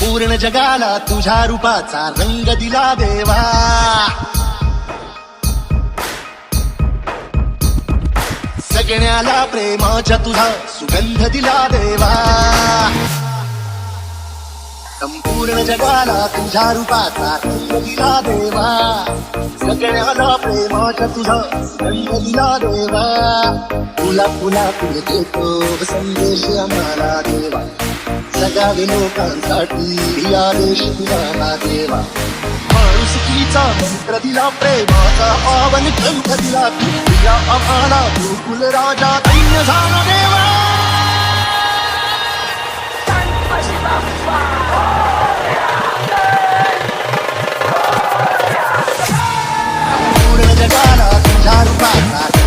पूर्ण जगाला तुझ्या रूपाचा रंग दिला देवा. सगळ्याला प्रेमाच्या तुझा सुगंध दिला देवा. संपूर्ण जगाला तुझ्या रूपाचा रंग दिला देवा. सगळ्याला प्रेमाच्या तुझा सुगंध दिला देवा. तुला फुला तुला देतो संदेश आम्हाला देवा. सगळ्या लोकांसाठी आदेश तुला देवा. माणुसकीचा मंत्र दिला प्रेमाचा पावन ग्रंथ दिला तू दिला आम्हाला गोकुल राजा दैन्य झाला देवा. पूर्ण जगाला तुझ्या रूपाचा